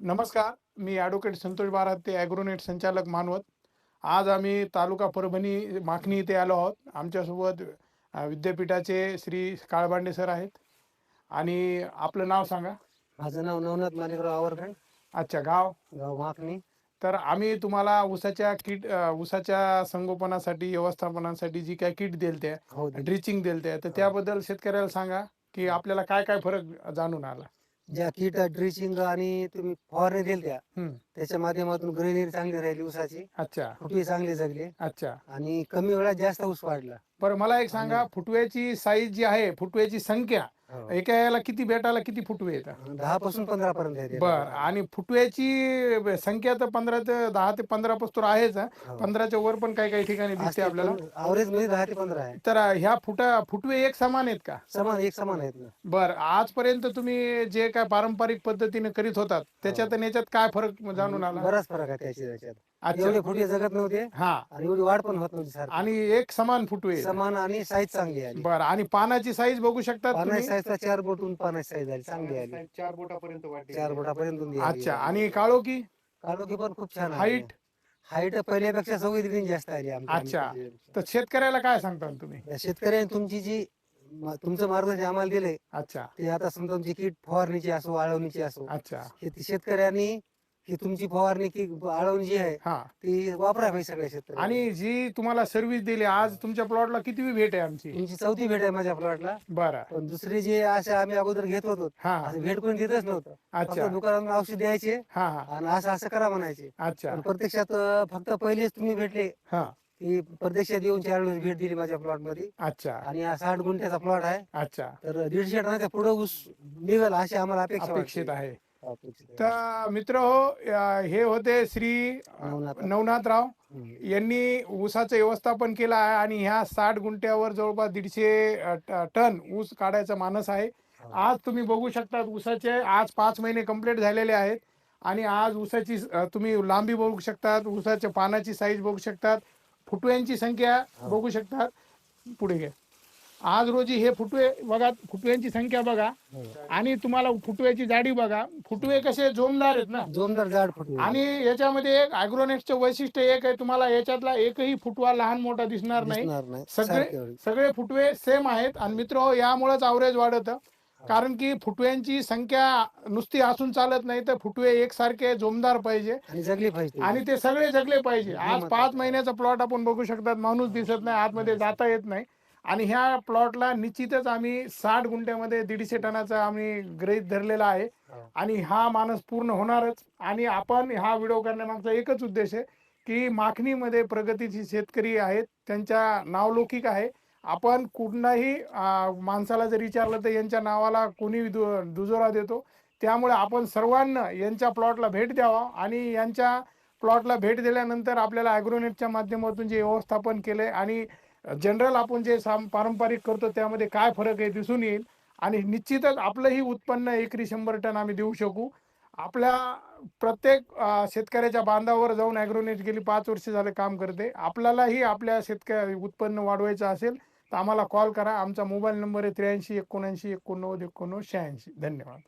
नमस्कार मी ॲडव्होकेट संतोष बारात ते ॲग्रोनेट संचालक मानवत. आज आम्ही तालुका परभणी माखणी इथे आलो आहोत. आमच्यासोबत विद्यापीठाचे श्री काळबांडे सर आहेत. आणि आपलं नाव सांगा. माझं नाव नवनाथ माणिकराव आवरखंड. अच्छा गाव? गाव माकणी तर आम्ही तुम्हाला ऊसाच्या किट अ, ऊसाच्या संगोपनासाठी व्यवस्थापनासाठी जी काय किट दिलते हो दे. ड्रिचिंग दिलते तर त्याबद्दल शेतकऱ्याला सांगा की आपल्याला काय काय फरक जाणून आला? ज्या किट ड्रिचिंग आणि तुम्ही फवारणी दिल त्या हम्म, त्याच्या माध्यमातून ग्रेनरी चांगली राहिली ऊसाची. अच्छा. फुटवी चांगली जगली. अच्छा. आणि कमी वेळात जास्त ऊस वाढला. बरं मला एक सांगा फुटव्याची साईज जी आहे फुटव्याची संख्या. एका याला किती बेटाला किती फुटवे येतात? दहा पासून पंधरा पर्यंत आहे ते. बर. आणि फुटव्याची संख्या तर पंधरा ते दहा ते पंधरा पस्तूर आहेच हं. हो. पंधराच्या वर पण काही काही ठिकाणी दिसते असते आपल्याला. पण average मध्ये दहा ते पंधरा आहे. तर ह्या फुटा फुटवे एक समान आहेत का? समान एक समान आहेत ना. बर. आजपर्यंत तुम्ही जे काय पारंपरिक पद्धतीने करीत होतात त्याच्यात आणि याच्यात काय फरक जाणून आला? बराच फरक आहे त्याच्या त्याच्यात. अच्छा. एवढे फुटवे जगत नव्हते. हा. आणि एवढी वाढ पण होत नव्हती सारखी. आणि एक समान फुटवे. समान आणि साईज चांगली आली. बर आणि पानाची साईज बघू शकतात पानाची तुम्ही? साईज चार बोटून पानाची साईज आली. चांगली आली. चार बोटापर्यंत वाढली. चार बोटापर्यंत रुंदी आली. अच्छा आणि काळोखी? काळोखी पण खूप छान हाईट हाईट पहिल्यापेक्षा सवय दिन जास्त आली आमच्या- अच्छा. आमच्या तर शेतकऱ्याला काय सांगता तुम्ही? या शेतकऱ्यांनी तुमची जी म- तुमचं मार्गदर्शन आम्हाला दिले अच्छा. ते आता समजा तुमची किट फवारणीची असो आळवणीची असो अच्छा. हे ती शेतकऱ्यांनी ही तुमची फवारणी की आळवणी जी आहे हा. ती वापरा पाहिजे सगळ्या शेतकऱ्यांनी. आणि जी तुम्हाला सर्व्हिस दिली आज तुमच्या प्लॉटला किती भेट आहे आमची? तुमची चौथी भेट आहे माझ्या प्लॉटला बरं. पण दुसरी जे असे आम्ही अगोदर घेत होतो हा. असं भेट कोणी देतच नव्हतं. फक्त अच्छा दुकानात औषध द्यायचे हा हा. आणि असं असं करा म्हणायचे. अच्छा. पण प्रत्यक्षात अं, फक्त पहिलेच तुम्ही भेटले. हा. प्रत्यक्षात येऊन चार वेळेस भेट दिली माझ्या प्लॉटमध्ये अच्छा. आणि हा साठ गुंठ्याचा प्लॉट आहे. अच्छा. तर दीडशे टनाच्या पुढे ऊस निघाल अशी आम्हाला अपेक्षा वाटते. अपेक्षित आहे. तर मित्र हो हे होते श्री नवनाथ. नवनाथराव. यांनी ऊसाचं व्यवस्थापन केलं आहे आणि ह्या साठ गुंठ्यावर जवळपास दीडशे टन ऊस काढायचा मानस आहे. आज तुम्ही बघू शकता ऊसाचे आज पाच महिने कंप्लीट झालेले आहेत आणि आज ऊसाची तुम्ही लांबी बघू शकतात ऊसाच्या पानाची साईज बघू शकतात फुटव्यांची संख्या बघू शकतात. पुढे घ्या. आज रोजी हे फुटवे बघा फुटव्यांची संख्या बघा. आणि तुम्हाला फुटव्याची जाडी बघा. फुटवे कसे जोमदार आहेत ना. जोमदार जाड फुटवे. आणि याच्यामध्ये एक अॅग्रोनेटचं वैशिष्ट्य एक आहे तुम्हाला याच्यातला एकही फुटवा लहान मोठा दिसणार नाही. दिसणार नाही. सगळे सारखे होईल. सगळे फुटवे सेम आहेत. आणि मित्र हो यामुळेच अवरेज वाढत. कारण की फुटव्यांची संख्या नुसती असून चालत नाही तर फुटवे एकसारखे जोमदार पाहिजे. आणि जगली पाहिजे. आणि ते सगळे जगले पाहिजे. आज पाच महिन्याचा प्लॉट आपण बघू शकतात. माणूस दिसत नाही आतमध्ये जाता येत नाही. आणि ह्या प्लॉटला निश्चितच आम्ही साठ गुंठ्यामध्ये दीडशे टनाचा आम्ही ग्रहित धरलेला आहे. हो. आणि हा मानस पूर्ण होणारच. आणि आपण हा व्हिडिओ करण्यामागचा एकच उद्देश आहे की माखणीमध्ये प्रगतीची शेतकरी आहेत त्यांच्या नावलौकिक आहे. आपण कुठलाही माणसाला जर विचारलं तर यांच्या नावाला कोणी दु- दुजोरा देतो. त्यामुळे आपण सर्वांना यांच्या प्लॉटला भेट द्यावा आणि यांच्या प्लॉटला भेट दिल्यानंतर आपल्याला ॲग्रोनेटच्या माध्यमातून जे व्यवस्थापन केलंय आणि जनरल आपण जे साम पारंपरिक करतो त्यामध्ये काय फरक आहे दिसून येईल. आणि निश्चितच आपलंही उत्पन्न एकरी शंभर टन आम्ही देऊ शकू. आपल्या प्रत्येक शेतकऱ्याच्या बांधावर जाऊन ॲग्रोनेट गेली पाच वर्ष झाले काम करते. आपल्यालाही आपल्या शेतकऱ्या उत्पन्न वाढवायचं असेल तर आम्हाला कॉल करा. आमचा मोबाईल नंबर आहे त्र्याऐंशी एकोणऐंशी एकोणनव्वद एकोणनव्वद शहाऐंशी. धन्यवाद.